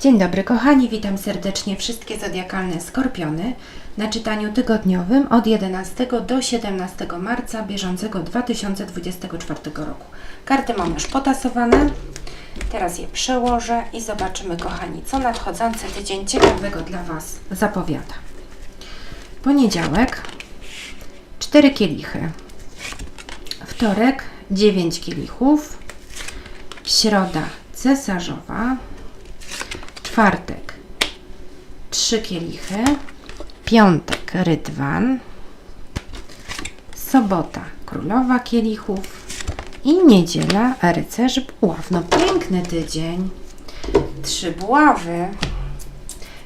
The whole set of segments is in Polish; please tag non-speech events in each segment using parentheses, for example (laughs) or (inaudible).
Dzień dobry kochani, witam serdecznie wszystkie zodiakalne skorpiony na czytaniu tygodniowym od 11 do 17 marca bieżącego 2024 roku. Karty mam już potasowane, teraz je przełożę i zobaczymy kochani, co nadchodzący tydzień ciekawego dla Was zapowiada. Poniedziałek 4 kielichy, wtorek 9 kielichów, środa cesarzowa, czwartek trzy kielichy, piątek rydwan, sobota królowa kielichów i niedziela rycerz buław. No piękny tydzień. Trzy buławy.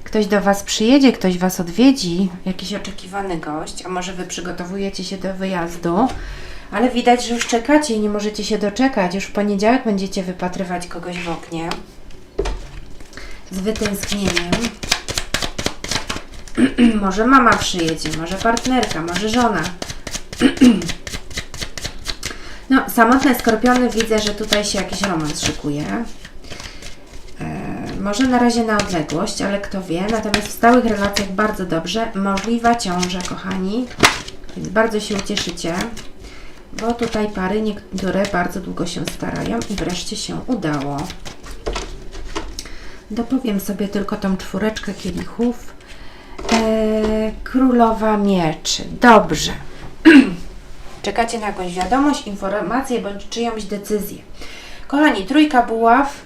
Ktoś do Was przyjedzie, ktoś Was odwiedzi, jakiś oczekiwany gość, a może Wy przygotowujecie się do wyjazdu, ale widać, że już czekacie i nie możecie się doczekać. Już w poniedziałek będziecie wypatrywać kogoś w oknie z wytęsknieniem. (clears throat) może mama przyjedzie, może partnerka, może żona. (clears throat) no, samotne skorpiony widzę, że tutaj się jakiś romans szykuje. E, może na razie na odległość, ale kto wie. Natomiast w stałych relacjach bardzo dobrze. Możliwa ciąża, kochani. Więc bardzo się ucieszycie, bo tutaj pary niektóre bardzo długo się starają i wreszcie się udało. Dopowiem sobie tylko tą czwóreczkę kielichów. Eee, królowa mieczy. Dobrze. (clears throat) Czekacie na jakąś wiadomość, informację bądź czyjąś decyzję. Kochani, trójka buław.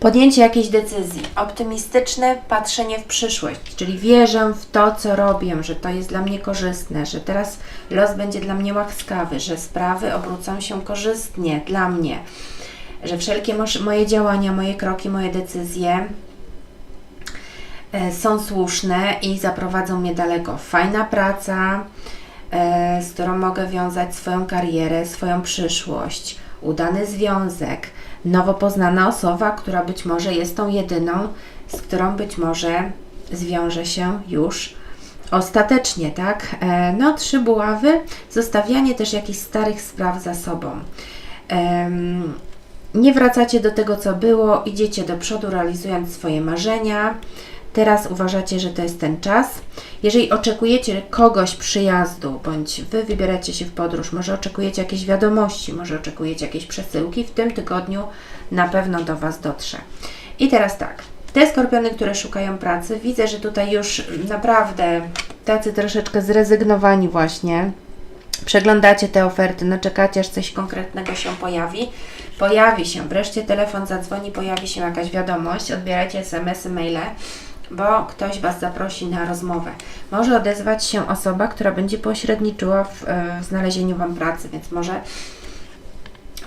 Podjęcie jakiejś decyzji. Optymistyczne patrzenie w przyszłość, czyli wierzę w to, co robię, że to jest dla mnie korzystne, że teraz los będzie dla mnie łaskawy, że sprawy obrócą się korzystnie dla mnie że wszelkie moje działania, moje kroki, moje decyzje e, są słuszne i zaprowadzą mnie daleko. Fajna praca, e, z którą mogę wiązać swoją karierę, swoją przyszłość, udany związek, nowo poznana osoba, która być może jest tą jedyną, z którą być może zwiąże się już ostatecznie, tak? E, no, trzy buławy, zostawianie też jakichś starych spraw za sobą nie wracacie do tego, co było, idziecie do przodu, realizując swoje marzenia. Teraz uważacie, że to jest ten czas. Jeżeli oczekujecie kogoś przyjazdu, bądź Wy wybieracie się w podróż, może oczekujecie jakieś wiadomości, może oczekujecie jakieś przesyłki, w tym tygodniu na pewno do Was dotrze. I teraz tak, te skorpiony, które szukają pracy, widzę, że tutaj już naprawdę tacy troszeczkę zrezygnowani właśnie. Przeglądacie te oferty, no czekacie, aż coś konkretnego się pojawi pojawi się, wreszcie telefon zadzwoni, pojawi się jakaś wiadomość, odbierajcie SMS-y, maile, bo ktoś Was zaprosi na rozmowę. Może odezwać się osoba, która będzie pośredniczyła w, e, w znalezieniu Wam pracy, więc może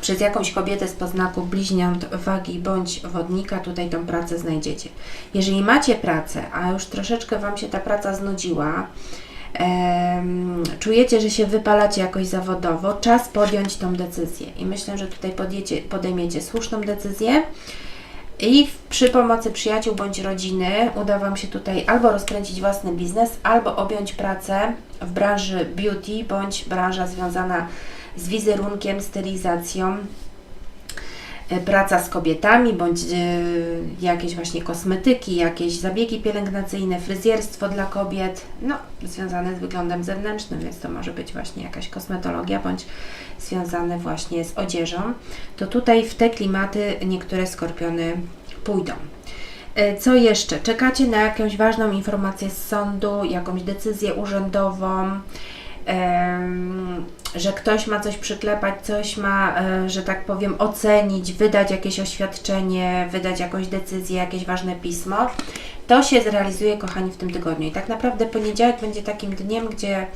przez jakąś kobietę z poznaku bliźniąt wagi bądź wodnika tutaj tą pracę znajdziecie. Jeżeli macie pracę, a już troszeczkę Wam się ta praca znudziła, czujecie, że się wypalacie jakoś zawodowo, czas podjąć tą decyzję. I myślę, że tutaj podjecie, podejmiecie słuszną decyzję. I przy pomocy przyjaciół bądź rodziny uda Wam się tutaj albo rozkręcić własny biznes, albo objąć pracę w branży beauty bądź branża związana z wizerunkiem, stylizacją, praca z kobietami, bądź e, jakieś właśnie kosmetyki, jakieś zabiegi pielęgnacyjne, fryzjerstwo dla kobiet, no związane z wyglądem zewnętrznym, więc to może być właśnie jakaś kosmetologia, bądź związane właśnie z odzieżą, to tutaj w te klimaty niektóre skorpiony pójdą. E, co jeszcze? Czekacie na jakąś ważną informację z sądu, jakąś decyzję urzędową, że ktoś ma coś przyklepać, coś ma, e, że tak powiem, ocenić, wydać jakieś oświadczenie, wydać jakąś decyzję, jakieś ważne pismo, to się zrealizuje, kochani, w tym tygodniu. I tak naprawdę poniedziałek będzie takim dniem, gdzie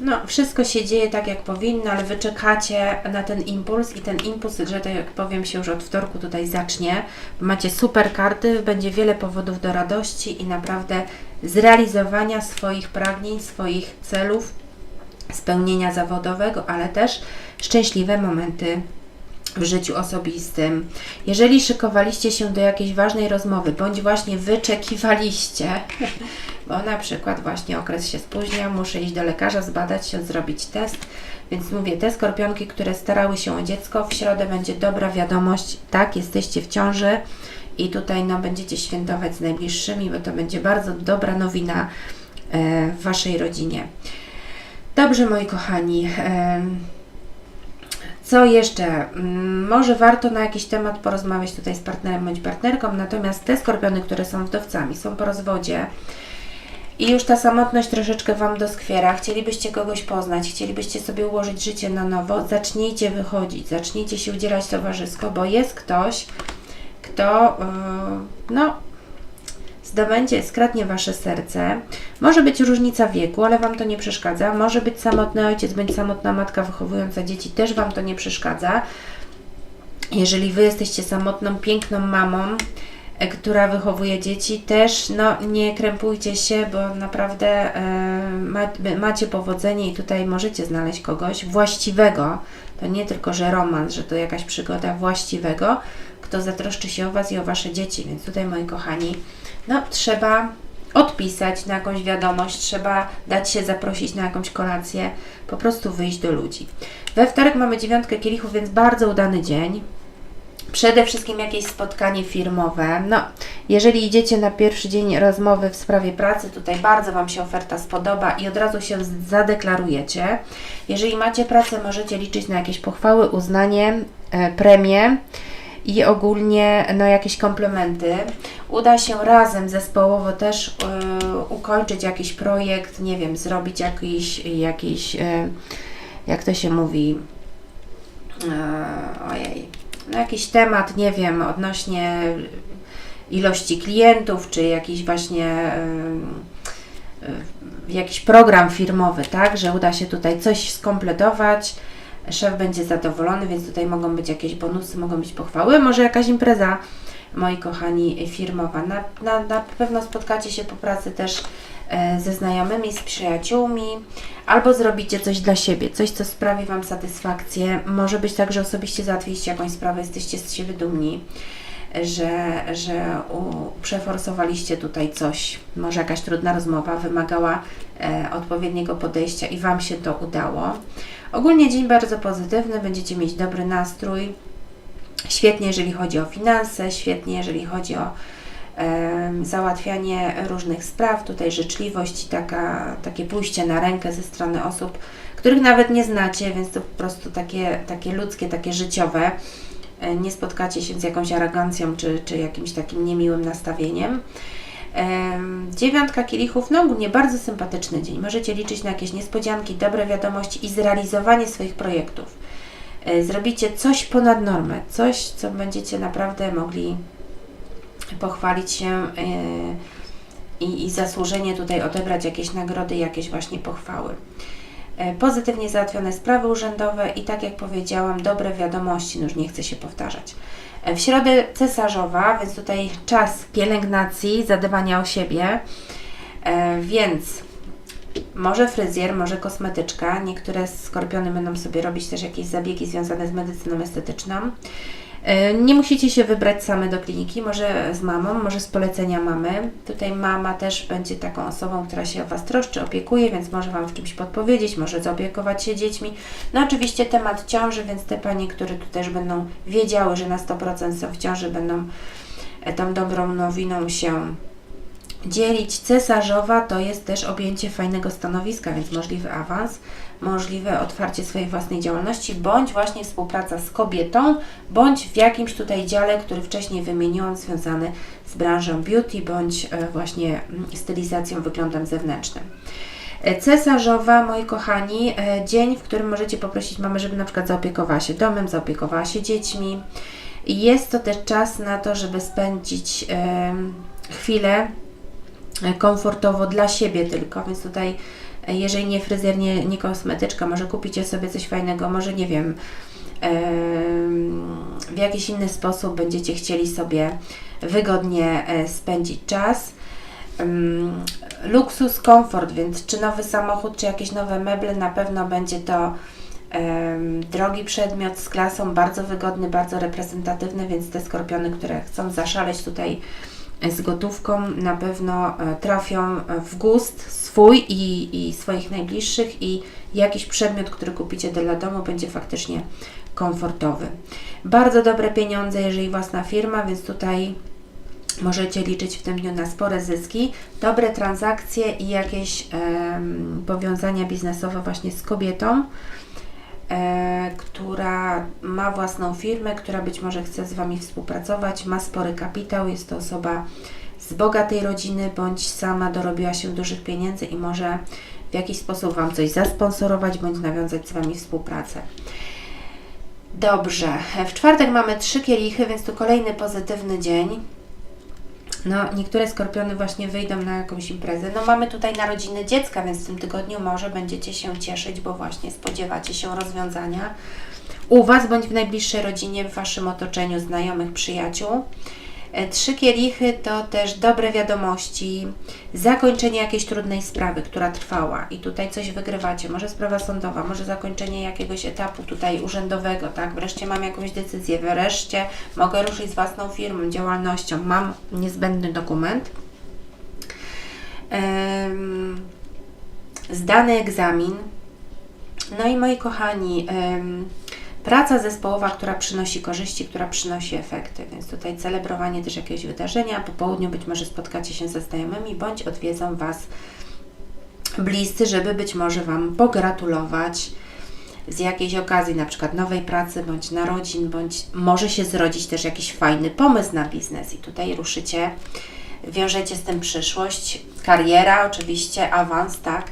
no, wszystko się dzieje tak, jak powinno, ale Wy czekacie na ten impuls i ten impuls, że tak powiem, się już od wtorku tutaj zacznie. Macie super karty, będzie wiele powodów do radości i naprawdę zrealizowania swoich pragnień, swoich celów spełnienia zawodowego, ale też szczęśliwe momenty w życiu osobistym. Jeżeli szykowaliście się do jakiejś ważnej rozmowy, bądź właśnie wyczekiwaliście, (laughs) bo na przykład właśnie okres się spóźnia, muszę iść do lekarza, zbadać się, zrobić test, więc mówię, te skorpionki, które starały się o dziecko, w środę będzie dobra wiadomość, tak, jesteście w ciąży i tutaj no, będziecie świętować z najbliższymi, bo to będzie bardzo dobra nowina e, w Waszej rodzinie. Dobrze, moi kochani. co jeszcze? Mm, Może warto na jakiś temat porozmawiać tutaj z partnerem bądź partnerką, natomiast te skorpiony, które są wdowcami, są po rozwodzie i już ta samotność troszeczkę Wam doskwiera, chcielibyście kogoś poznać, chcielibyście sobie ułożyć życie na nowo, zacznijcie wychodzić, zacznijcie się udzielać towarzysko, bo jest ktoś, kto yy, no, zdobędzie, skradnie Wasze serce. Może być różnica wieku, ale Wam to nie przeszkadza. Może być samotny ojciec, bądź samotna matka wychowująca dzieci, też Wam to nie przeszkadza. Jeżeli Wy jesteście samotną, piękną mamą, e, która wychowuje dzieci, też no, nie krępujcie się, bo naprawdę e, ma, macie powodzenie i tutaj możecie znaleźć kogoś właściwego. To nie tylko, że romans, że to jakaś przygoda właściwego, kto zatroszczy się o Was i o Wasze dzieci. Więc tutaj, moi kochani, no trzeba odpisać na jakąś wiadomość, trzeba dać się zaprosić na jakąś kolację, po prostu wyjść do ludzi. We wtorek mamy dziewiątkę kielichów, więc bardzo udany dzień. Przede wszystkim jakieś spotkanie firmowe. No, jeżeli idziecie na pierwszy dzień rozmowy w sprawie pracy, tutaj bardzo Wam się oferta spodoba i od razu się zadeklarujecie. Jeżeli macie pracę, możecie liczyć na jakieś pochwały, uznanie, e, premie i ogólnie no, jakieś komplementy. Uda się razem zespołowo też e, ukończyć jakiś projekt, nie wiem, zrobić jakiś, jakiś e, jak to się mówi, e, ojej, no jakiś temat, nie wiem, odnośnie ilości klientów, czy jakiś właśnie y, jakiś program firmowy, tak, że uda się tutaj coś skompletować, szef będzie zadowolony, więc tutaj mogą być jakieś bonusy, mogą być pochwały, może jakaś impreza, moi kochani, firmowa. Na, na, na pewno spotkacie się po pracy też e, ze znajomymi, z przyjaciółmi, albo zrobicie coś dla siebie, coś, co sprawi Wam satysfakcję. Może być tak, że osobiście załatwiliście jakąś sprawę, jesteście z siebie dumni, że, że u, przeforsowaliście tutaj coś. Może jakaś trudna rozmowa wymagała e, odpowiedniego podejścia i Wam się to udało. Ogólnie dzień bardzo pozytywny, będziecie mieć dobry nastrój. Świetnie, jeżeli chodzi o finanse, świetnie, jeżeli chodzi o em, załatwianie różnych spraw, tutaj życzliwość i taka, takie pójście na rękę ze strony osób, których nawet nie znacie, więc to po prostu takie, takie ludzkie, takie życiowe. E, Nie spotkacie się z jakąś arogancją czy, czy jakimś takim niemiłym nastawieniem. Em, Dziewiątka kielichów, no ogólnie bardzo sympatyczny dzień. Możecie liczyć na jakieś niespodzianki, dobre wiadomości i zrealizowanie swoich projektów. E, Zrobicie coś ponad normę, coś, co będziecie naprawdę mogli pochwalić się e, i, i zasłużenie tutaj odebrać jakieś nagrody, jakieś właśnie pochwały. E, Pozytywnie załatwione sprawy urzędowe i tak jak powiedziałam, dobre wiadomości, no już nie chcę się powtarzać. E, W środę cesarzowa, więc tutaj czas pielęgnacji, zadbania o siebie, e, więc może fryzjer, może kosmetyczka. Niektóre skorpiony będą sobie robić też jakieś zabiegi związane z medycyną estetyczną. E, Nie musicie się wybrać same do kliniki, może z mamą, może z polecenia mamy. Tutaj mama też będzie taką osobą, która się o Was troszczy, opiekuje, więc może Wam w czymś podpowiedzieć, może zaopiekować się dziećmi. No oczywiście temat ciąży, więc te panie, które tu też będą wiedziały, że na 100% są w ciąży, będą e, tą dobrą nowiną się dzielić. Cesarzowa to jest też objęcie fajnego stanowiska, więc możliwy awans, możliwe otwarcie swojej własnej działalności, bądź właśnie współpraca z kobietą, bądź w jakimś tutaj dziale, który wcześniej wymieniłam, związany z branżą beauty, bądź e, właśnie mm, stylizacją, wyglądem zewnętrznym. E, Cesarzowa, moi kochani, e, dzień, w którym możecie poprosić mamę, żeby na przykład zaopiekowała się domem, zaopiekowała się dziećmi. Jest to też czas na to, żeby spędzić chwilę komfortowo dla siebie tylko, więc tutaj e, jeżeli nie fryzjer, nie, nie kosmetyczka, może kupicie sobie coś fajnego, może nie wiem, em, w jakiś inny sposób będziecie chcieli sobie wygodnie e, spędzić czas. Luksus, komfort, więc czy nowy samochód, czy jakieś nowe meble, na pewno będzie to drogi przedmiot z klasą, bardzo wygodny, bardzo reprezentatywny, więc te skorpiony, które chcą zaszaleć tutaj e, z gotówką, na pewno e, trafią e, w gust swój i, i swoich najbliższych i jakiś przedmiot, który kupicie dla domu, będzie faktycznie komfortowy. Bardzo dobre pieniądze, jeżeli własna firma, więc tutaj Możecie liczyć w tym dniu na spore zyski, dobre transakcje i jakieś powiązania biznesowe właśnie z kobietą, e, która ma własną firmę, która być może chce z Wami współpracować, ma spory kapitał, jest to osoba z bogatej rodziny, bądź sama dorobiła się dużych pieniędzy i może w jakiś sposób Wam coś zasponsorować, bądź nawiązać z Wami współpracę. Dobrze, w czwartek mamy trzy kielichy, więc tu kolejny pozytywny dzień. No, niektóre skorpiony właśnie wyjdą na jakąś imprezę. No, mamy tutaj narodziny dziecka, więc w tym tygodniu może będziecie się cieszyć, bo właśnie spodziewacie się rozwiązania u Was bądź w najbliższej rodzinie, w Waszym otoczeniu znajomych, przyjaciół. E, Trzy kielichy to też dobre wiadomości, zakończenie jakiejś trudnej sprawy, która trwała i tutaj coś wygrywacie, może sprawa sądowa, może zakończenie jakiegoś etapu tutaj urzędowego, tak? Wreszcie mam jakąś decyzję, wreszcie mogę ruszyć z własną firmą, działalnością, mam niezbędny dokument. Zdany egzamin. No i moi kochani, em, praca zespołowa, która przynosi korzyści, która przynosi efekty, więc tutaj celebrowanie też jakiegoś wydarzenia. Po południu być może spotkacie się ze znajomymi, bądź odwiedzą Was bliscy, żeby być może Wam pogratulować z jakiejś okazji, na przykład nowej pracy, bądź narodzin, bądź może się zrodzić też jakiś fajny pomysł na biznes. I tutaj ruszycie, wiążecie z tym przyszłość, kariera oczywiście, awans, tak,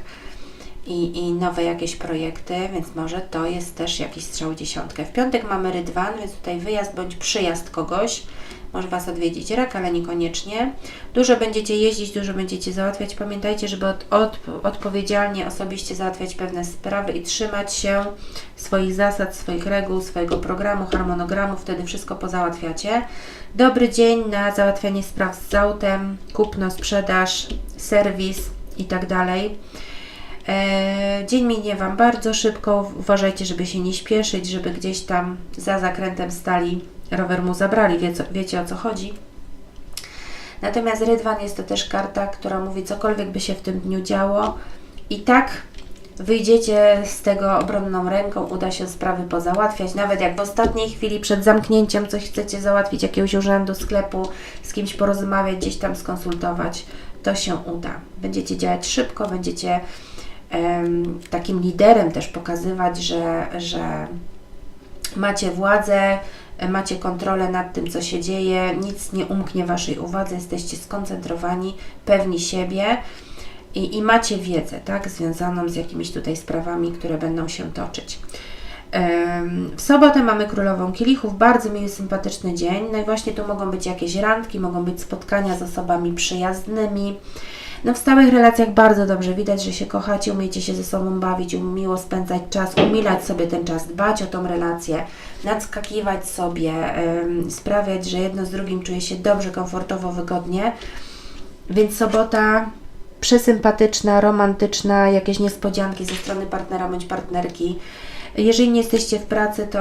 i, i nowe jakieś projekty, więc może to jest też jakiś strzał dziesiątkę. W piątek mamy rydwan, więc tutaj wyjazd bądź przyjazd kogoś. Może Was odwiedzić rak, ale niekoniecznie. Dużo będziecie jeździć, dużo będziecie załatwiać. Pamiętajcie, żeby od, od, odpowiedzialnie, osobiście załatwiać pewne sprawy i trzymać się swoich zasad, swoich reguł, swojego programu, harmonogramu. Wtedy wszystko pozałatwiacie. Dobry dzień na załatwianie spraw z autem, kupno, sprzedaż, serwis i tak dalej. E, Dzień minie Wam bardzo szybko. Uważajcie, żeby się nie śpieszyć, żeby gdzieś tam za zakrętem stali, rower mu zabrali. Wiecie o co chodzi. Natomiast Rydwan jest to też karta, która mówi, cokolwiek by się w tym dniu działo, i tak wyjdziecie z tego obronną ręką, uda się sprawy pozałatwiać. Nawet jak w ostatniej chwili przed zamknięciem coś chcecie załatwić, jakiegoś urzędu, sklepu, z kimś porozmawiać, gdzieś tam skonsultować, to się uda. Będziecie działać szybko, będziecie takim liderem też pokazywać, że, że macie władzę, macie kontrolę nad tym, co się dzieje, nic nie umknie Waszej uwadze, jesteście skoncentrowani, pewni siebie i, i macie wiedzę, tak, związaną z jakimiś tutaj sprawami, które będą się toczyć. W sobotę mamy Królową Kielichów, bardzo miły, sympatyczny dzień. No i właśnie tu mogą być jakieś randki, mogą być spotkania z osobami przyjaznymi. No w stałych relacjach bardzo dobrze widać, że się kochacie, umiecie się ze sobą bawić, um- miło spędzać czas, umilać sobie ten czas, dbać o tą relację, nadskakiwać sobie, sprawiać, że jedno z drugim czuje się dobrze, komfortowo, wygodnie. Więc sobota przesympatyczna, romantyczna, jakieś niespodzianki ze strony partnera bądź partnerki. Jeżeli nie jesteście w pracy, to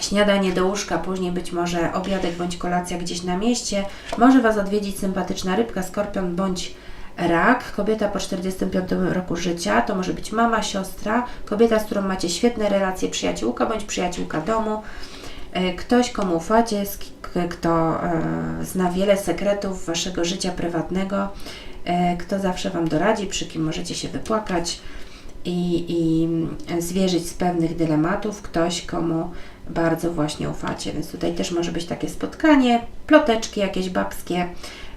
śniadanie do łóżka, później być może obiadek bądź kolacja gdzieś na mieście. Może Was odwiedzić sympatyczna rybka, skorpion bądź rak. Kobieta po 45 roku życia, to może być mama, siostra, kobieta, z którą macie świetne relacje, przyjaciółka bądź przyjaciółka domu. E, Ktoś, komu ufacie, kto e, zna wiele sekretów Waszego życia prywatnego, e, kto zawsze Wam doradzi, przy kim możecie się wypłakać i, i zwierzyć z pewnych dylematów, ktoś, komu bardzo właśnie ufacie. Więc tutaj też może być takie spotkanie, ploteczki jakieś babskie,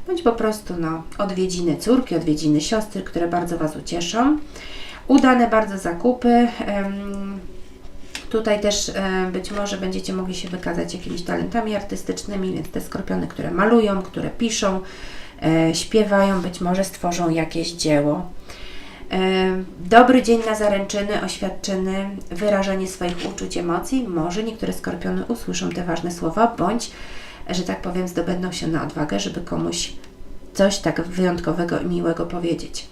bądź po prostu no, odwiedziny córki, odwiedziny siostry, które bardzo Was ucieszą. Udane bardzo zakupy. Tutaj też e, być może będziecie mogli się wykazać jakimiś talentami artystycznymi, więc te skorpiony, które malują, które piszą, e, śpiewają, być może stworzą jakieś dzieło. E, Dobry dzień na zaręczyny, oświadczyny, wyrażenie swoich uczuć, emocji. Może niektóre skorpiony usłyszą te ważne słowa, bądź, że tak powiem, zdobędą się na odwagę, żeby komuś coś tak wyjątkowego i miłego powiedzieć.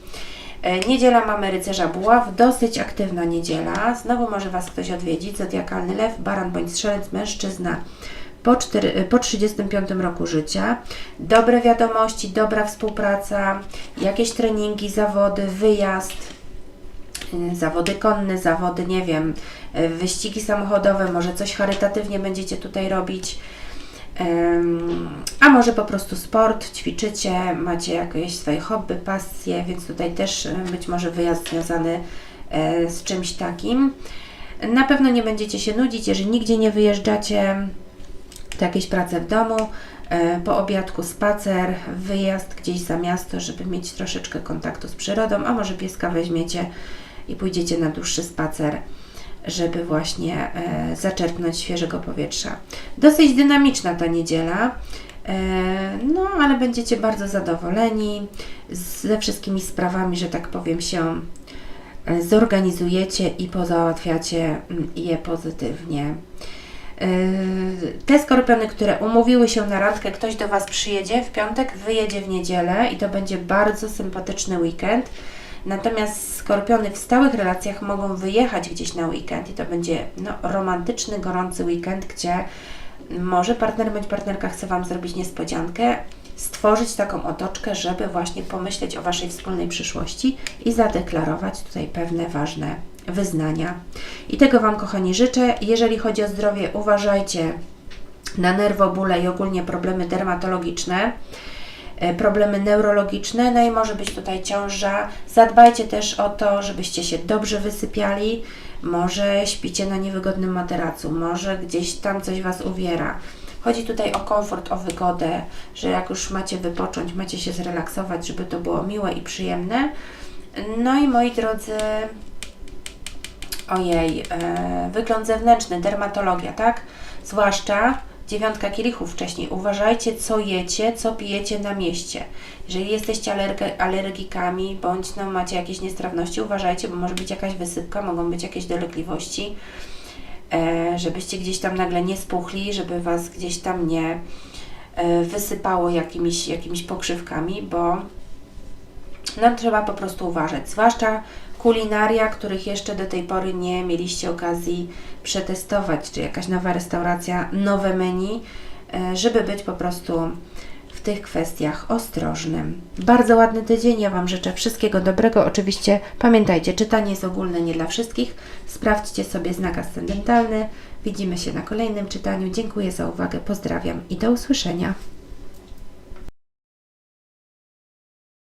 E, Niedziela mamy rycerza buław, dosyć aktywna niedziela. Znowu może Was ktoś odwiedzić. Zodiakalny lew, baran bądź strzelec, mężczyzna po, e, po 35 roku życia. Dobre wiadomości, dobra współpraca, jakieś treningi, zawody, wyjazd, y, zawody konne, zawody, nie wiem, wyścigi samochodowe, może coś charytatywnie będziecie tutaj robić. A może po prostu sport, ćwiczycie, macie jakieś swoje hobby, pasje, więc tutaj też e, być może wyjazd związany e, z czymś takim. Na pewno nie będziecie się nudzić, jeżeli nigdzie nie wyjeżdżacie, to jakieś prace w domu, e, po obiadku spacer, wyjazd gdzieś za miasto, żeby mieć troszeczkę kontaktu z przyrodą, a może pieska weźmiecie i pójdziecie na dłuższy spacer, żeby właśnie e, zaczerpnąć świeżego powietrza. Dosyć dynamiczna ta niedziela, e, no ale będziecie bardzo zadowoleni ze wszystkimi sprawami, że tak powiem, się e, zorganizujecie i pozałatwiacie mm, je pozytywnie. Te skorpiony, które umówiły się na randkę, ktoś do Was przyjedzie w piątek, wyjedzie w niedzielę i to będzie bardzo sympatyczny weekend. Natomiast skorpiony w stałych relacjach mogą wyjechać gdzieś na weekend i to będzie no, romantyczny, gorący weekend, gdzie może partner bądź partnerka chce Wam zrobić niespodziankę, stworzyć taką otoczkę, żeby właśnie pomyśleć o Waszej wspólnej przyszłości i zadeklarować tutaj pewne ważne wyznania. I tego Wam, kochani, życzę. Jeżeli chodzi o zdrowie, uważajcie na nerwobóle i ogólnie problemy dermatologiczne, problemy neurologiczne, no i może być tutaj ciąża. Zadbajcie też o to, żebyście się dobrze wysypiali. Może śpicie na niewygodnym materacu, może gdzieś tam coś Was uwiera. Chodzi tutaj o komfort, o wygodę, że jak już macie wypocząć, macie się zrelaksować, żeby to było miłe i przyjemne. No i moi drodzy, ojej, e, wygląd zewnętrzny, dermatologia, tak? Zwłaszcza dziewiątka kielichów wcześniej. Uważajcie, co jecie, co pijecie na mieście. Jeżeli jesteście alerge, alergikami bądź no, macie jakieś niestrawności, uważajcie, bo może być jakaś wysypka, mogą być jakieś dolegliwości, e, żebyście gdzieś tam nagle nie spuchli, żeby Was gdzieś tam nie e, wysypało jakimiś, jakimiś pokrzywkami, bo no, trzeba po prostu uważać. Zwłaszcza kulinaria, których jeszcze do tej pory nie mieliście okazji przetestować, czy jakaś nowa restauracja, nowe menu, e, żeby być po prostu w tych kwestiach ostrożnym. Bardzo ładny tydzień, ja Wam życzę wszystkiego dobrego. Oczywiście pamiętajcie, czytanie jest ogólne, nie dla wszystkich. Sprawdźcie sobie znak ascendentalny. Widzimy się na kolejnym czytaniu. Dziękuję za uwagę, pozdrawiam i do usłyszenia.